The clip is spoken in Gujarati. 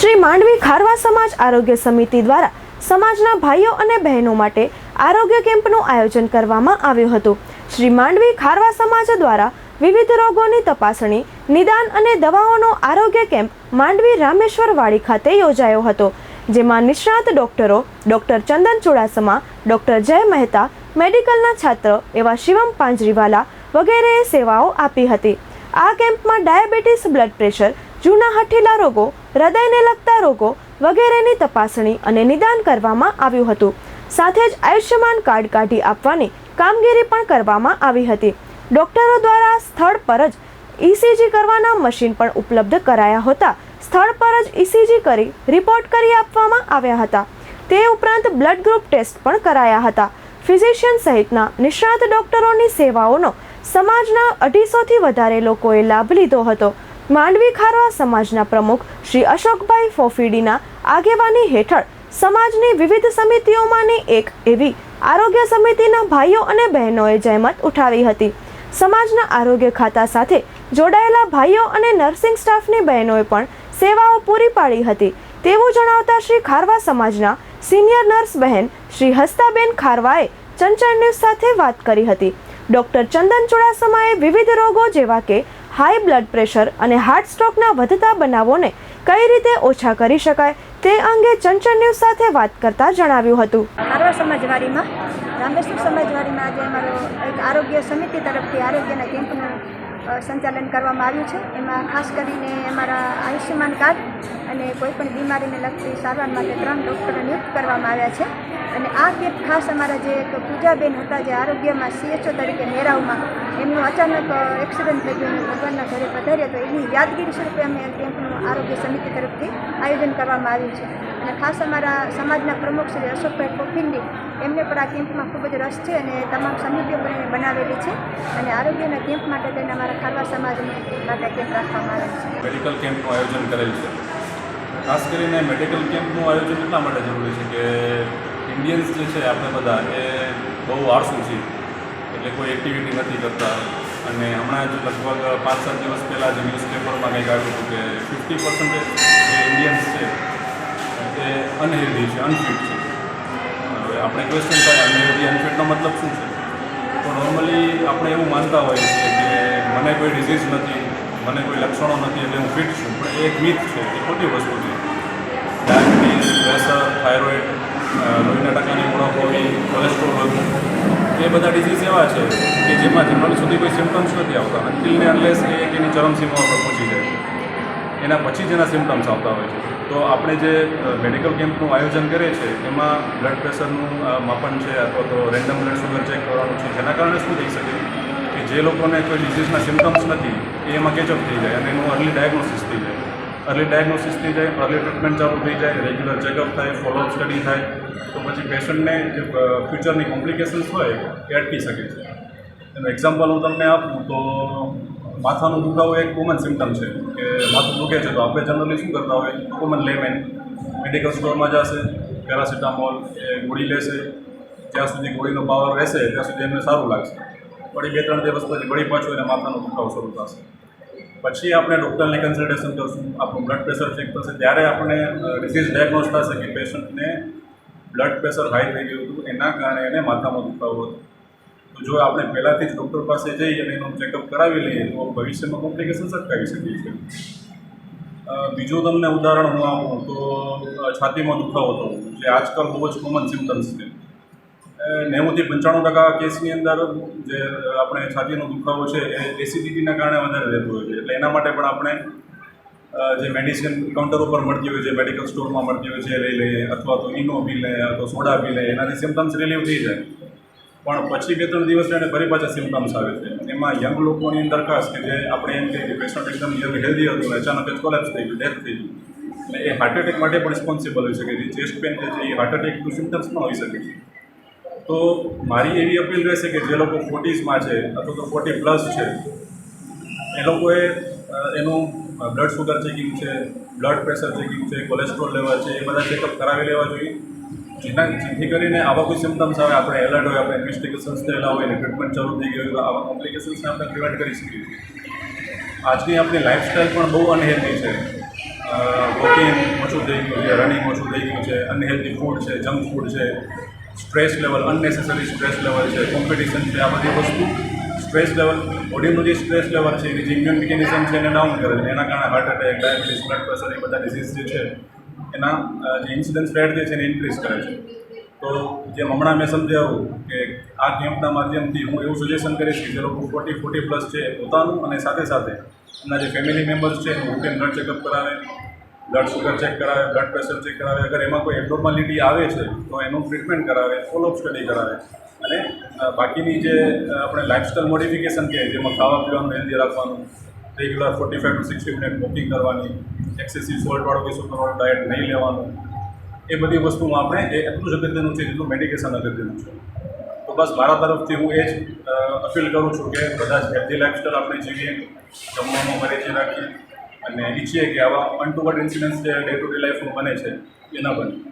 શ્રી માંડવી ખારવા સમાજ આરોગ્ય સમિતિ દ્વારા સમાજના ભાઈઓ અને બહેનો માટે આરોગ્ય કેમ્પનું આયોજન કરવામાં આવ્યું હતું. શ્રી માંડવી ખારવા સમાજ દ્વારા વિવિધ રોગોની તપાસણી, નિદાન અને દવાઓનો આરોગ્ય કેમ્પ માંડવી રામેશ્વર વાડી ખાતે યોજાયો હતો, જેમાં નિષ્ણાત ડોક્ટરો ડોક્ટર ચંદન ચુડાસમા, ડોક્ટર જય મહેતા, મેડિકલના છાત્ર એવા શિવમ પાંજરીવાલા વગેરેએ સેવાઓ આપી હતી. આ કેમ્પમાં ડાયાબિટીસ બ્લડ પ્રેશર જૂના હઠીલા રોગો, હૃદયને લગતા રોગો વગેરેની તપાસણી અને નિદાન કરવામાં આવ્યું હતું. સાથે જ આયુષ્યમાન કાર્ડ કાઢી આપવાની કામગીરી પણ કરવામાં આવી હતી. ડોક્ટરો દ્વારા સ્થળ પર જ ઇસીજી કરવાના મશીન પણ ઉપલબ્ધ કરાયા હતા. સ્થળ પર જ ઇસીજી કરી રિપોર્ટ કરી આપવામાં આવ્યા હતા. તે ઉપરાંત બ્લડ ગ્રુપ ટેસ્ટ પણ કરાયા હતા. ફિઝિશિયન સહિતના નિષ્ણાત ડોક્ટરોની સેવાઓનો સમાજના અઢીસોથી વધારે લોકોએ લાભ લીધો હતો. માંડવી ખારવા સમાજના પ્રમુખ શ્રી અશોકભાઈ ફોફીડીના આગેવાની હેઠળ સમાજની વિવિધ સમિતિઓમાંની એક એવી આરોગ્ય સમિતિના ભાઈઓ અને બહેનોએ જહેમત ઉઠાવી હતી. સમાજના આરોગ્ય ખાતા સાથે જોડાયેલા ભાઈઓ અને નર્સિંગ સ્ટાફની બહેનોએ પણ સેવાઓ પૂરી પાડી હતી. તેવું જણાવતા શ્રી ખારવા સમાજના સિનિયર નર્સ બહેન શ્રી હસ્તાબેન ખારવાએ ચંચળ ન્યૂઝ સાથે વાત કરી હતી. ડોક્ટર ચંદન ચુડાસમાએ વિવિધ રોગો જેવા કે હાઈ બ્લડ પ્રેશર અને હાર્ટ સ્ટ્રોકના વધતા બનાવોને કઈ રીતે ઓછા કરી શકાય તે અંગે ચંચળ ન્યૂઝ સાથે વાત કરતા જણાવ્યું હતું. આરવા સમાજવાડીમાં, રામેશ્વર સમાજવાડીમાં આજે અમારો એક આરોગ્ય સમિતિ તરફથી આરોગ્યના કેમ્પનું સંચાલન કરવામાં આવ્યું છે. એમાં ખાસ કરીને અમારા આયુષ્યમાન કાર્ડ અને કોઈપણ બીમારીને લગતી સારવાર માટે ત્રણ ડૉક્ટરો નિયુક્ત કરવામાં આવ્યા છે. અને આ કેમ્પ ખાસ અમારા જે એક પૂજાબેન હતા, જે આરોગ્યમાં સીએચઓ તરીકે મેરાવમાં એમનું અચાનક એક્સિડન્ટ થઈ ગયું ભગવાનના ઘરે પધાર્યા, તો એની યાદગીરી સ્વરૂપે અમે કેમ્પનું આરોગ્ય સમિતિ તરફથી આયોજન કરવામાં આવ્યું છે. અને ખાસ અમારા સમાજના પ્રમુખ શ્રી અશોકભાઈ કોફિંડી એમને પણ આ કેમ્પમાં ખૂબ જ રસ છે અને તમામ સમિતિઓ પણ એને બનાવેલી છે અને આરોગ્યના કેમ્પ માટે તેને અમારા ખારવા સમાજને માટે કેમ્પ રાખવામાં આવે છે. મેડિકલ કેમ્પનું આયોજન કરેલ છે. ખાસ કરીને મેડિકલ કેમ્પનું આયોજન એટલા માટે જરૂરી છે કે ઇન્ડિયન્સ જે છે આપણે બધા એ બહુ આળસુ છીએ. એટલે કોઈ એક્ટિવિટી નથી કરતા. અને હમણાં જ લગભગ પાંચ સાત દિવસ પહેલાં જ ન્યૂઝપેપરમાં કંઈક આવ્યું હતું કે ફિફ્ટી પર્સન્ટેજ જે ઇન્ડિયન્સ છે એ અનહેલ્ધી છે અનફિટ છે. હવે આપણે ક્વેશ્ચન થાય અનહેલ્ધી અનફિટનો મતલબ શું છે? તો નોર્મલી આપણે એવું માનતા હોઈએ છીએ કે મને કોઈ ડિઝીઝ નથી, મને કોઈ લક્ષણો નથી એટલે હું ફિટ છું. પણ એ એક મિથ છે, એ ખોટી વસ્તુ છે. ડાયાબિટીસ પ્રેશર થાઇરોઇડ લોહીના ટકાની ઉણપ હોવી કોલેસ્ટ્રોલ વધવું. એ બધા ડિઝીઝ એવા છે કે જેમાં જનરલ સુધી કોઈ સિમ્ટમ્સ નથી આવતા. અનટિલ ને અનલેસ એ એક એની ચરમસીમા પર પહોંચી જાય છે. એના પછી જ એના સિમ્ટમ્સ આવતા હોય છે. તો આપણે જે મેડિકલ કેમ્પનું આયોજન કરીએ છીએ એમાં બ્લડ પ્રેશરનું માપન છે અથવા તો રેન્ડમ બ્લડ શુગર ચેક કરવાનું છે, જેના કારણે શું થઈ શકે? કે જે લોકોને કોઈ ડિઝીઝના સિમ્ટમ્સ નથી, એ એમાં કેચઅપ થઈ જાય અને એનું અર્લી ડાયગ્નોસિસ થઈ જાય. અર્લી ડાયગ્નોસિસ થઈ જાય અર્લી ટ્રીટમેન્ટ ચાલુ થઈ જાય રેગ્યુલર ચેકઅપ થાય ફોલોઅપ સ્ટડી થાય, તો પછી પેશન્ટને જે ફ્યુચરની કોમ્પ્લિકેશન્સ હોય, એ અટકી શકે છે. એનું એક્ઝામ્પલ હું તમને આપું તો, માથાનો દુખાવો એક કોમન સિમ્ટમ છે, કે માથું દુખે છે, તો આપણે જનરલી શું કરતા હોય? કોમન લેમેન મેડિકલ સ્ટોરમાં જશે પેરાસિટામોલ એ ગોળી લેશે, જ્યાં સુધી ગોળીનો પાવર રહેશે, ત્યાં સુધી એમને સારું લાગશે. વળી બે ત્રણ દિવસ પછી વળી પાછું એને માથાનો દુખાવો શરૂ થશે. પછી આપણે ડૉક્ટરને કન્સલ્ટેશન કરશું. આપણું બ્લડ પ્રેશર ચેક થશે. ત્યારે આપણે ડિસીઝ ડાયગ્નોઝ થશે કે પેશન્ટને બ્લડ પ્રેશર હાઈ થઈ ગયું હતું, એના કારણે એને માથામાં દુખાવો હતો. તો જો આપણે પહેલાંથી જ ડૉક્ટર પાસે જઈ અને એનું ચેકઅપ કરાવી લઈએ, તો ભવિષ્યમાં કોમ્પ્લિકેશન અટકાવી શકીએ છીએ. બીજું તમને ઉદાહરણ હું આપું તો છાતીમાં દુખાવો થવો, જે આજકાલ બહુ જ કોમન સિમ્ટમ્સ છે. નેવુંથી પંચાણું ટકા કેસની અંદર જે આપણે છાતીનો દુખાવો છે એ એસિડિટીના કારણે વધારે રહેતો હોય છે. એટલે એના માટે પણ આપણે જે મેડિસિન કાઉન્ટર ઉપર મળતી હોય છે, મેડિકલ સ્ટોરમાં મળતી હોય છે, એ લઈ લઈએ, અથવા તો ઇનો પી લે અથવા સોડા પી લે એનાથી સિમ્ટમ્સ રિલીવ થઈ જાય. પણ પછી બે ત્રણ દિવસ એને ફરી પાછા સિમ્ટમ્સ આવે છે. એમાં યંગ લોકોની અંદર ખાસ કે જે આપણે એમ કહીએ કે પેશન્ટ એકદમ યંગ હેલ્ધી હતું અચાનક જ કોલેપ્સ થઈ ગયું ડેથ થઈ ગયું. એટલે એ હાર્ટ એટેક માટે પણ રિસ્પોન્સિબલ હોઈ શકે છે ચેસ્ટ પેન છે એ હાર્ટ એટેકનું સિમ્ટમ્સ પણ હોઈ શકે છે. તો મારી એવી અપીલ રહેશે કે જે લોકો ફોર્ટીઝમાં છે અથવા તો ફોર્ટી પ્લસ છે, એ લોકોએ એનું બ્લડ શુગર ચેકિંગ છે, બ્લડ પ્રેશર ચેકિંગ છે, કોલેસ્ટ્રોલ લેવલ છે, એ બધા ચેકઅપ કરાવી લેવા જોઈએ. જેના, જેથી કરીને આવા કોઈ સિમ્ટમ્સ આવે, આપણે એલર્ટ હોય, આપણે ઇન્વેસ્ટિગેશન્સ થયેલા હોય અને ટ્રીટમેન્ટ ચાલુ થઈ ગઈ હોય આવા કોમ્પ્લિકેશન્સને આપણે પ્રિવેન્ટ કરી શકીએ. આજની આપણી લાઇફસ્ટાઈલ પણ બહુ અનહેલ્ધી છે. વોકિંગ ઓછું થઈ ગયું છે રનિંગ ઓછું થઈ ગયું છે અનહેલ્ધી ફૂડ છે જંક ફૂડ છે stress level unnecessary stress level છે કોમ્પિટિશન છે, આ બધી વસ્તુ સ્ટ્રેસ લેવલ, બોડીનું જે સ્ટ્રેસ લેવલ છે, એની જે ઇમ્યુન મિકેનિઝમ છે એને ડાઉન કરે છે. એના કારણે heart attack diabetes blood pressure એ બધા ડિઝીઝ જે છે, એના જે ઇન્સિડન્સ રેટ જે છે એને ઇન્ક્રીઝ કરે છે. તો જેમ હમણાં મેં સમજાવ્યું કે આ કેમ્પના માધ્યમથી હું એવું સજેશન કરીશ કે જે લોકો ફોર્ટી ફોર્ટી પ્લસ છે પોતાનું અને સાથે સાથે એમના જે ફેમિલી મેમ્બર્સ છે એનું રૂટીન બ્લડ ચેકઅપ કરાવે. બ્લડ શુગર ચેક કરાવે બ્લડ પ્રેશર ચેક કરાવે. અગર એમાં કોઈ એબનોર્માલિટી આવે છે, તો એનું ટ્રીટમેન્ટ કરાવે ફોલોઅપ સ્ટડી કરાવે. અને બાકીની જે આપણે લાઇફસ્ટાઈલ મોડિફિકેશન કહે, જેમાં ખાવા પીવાનું હેલ્ધી રાખવાનું regular forty five to sixty minute walking કરવાની એક્સેસિવ સોલ્ટવાળું કે સુગરવાળું ડાયટ નહીં લેવાનું, એ બધી વસ્તુમાં આપણે એ એટલું જ અગત્યનું છે જેટલું મેડિકેશન અગત્યનું છે. તો બસ મારા તરફથી હું એ જ અપીલ કરું છું કે બધા જ હેલ્ધી લાઇફસ્ટાઈલ આપણે જીવીએ, જમવાનું મરેજી રાખીએ અને ઈચ્છીએ કે આવા અનટુવર્ડ ઇન્સિડન્ટ્સ જે ડે ટુ ડે લાઈફમાં બને છે એ ન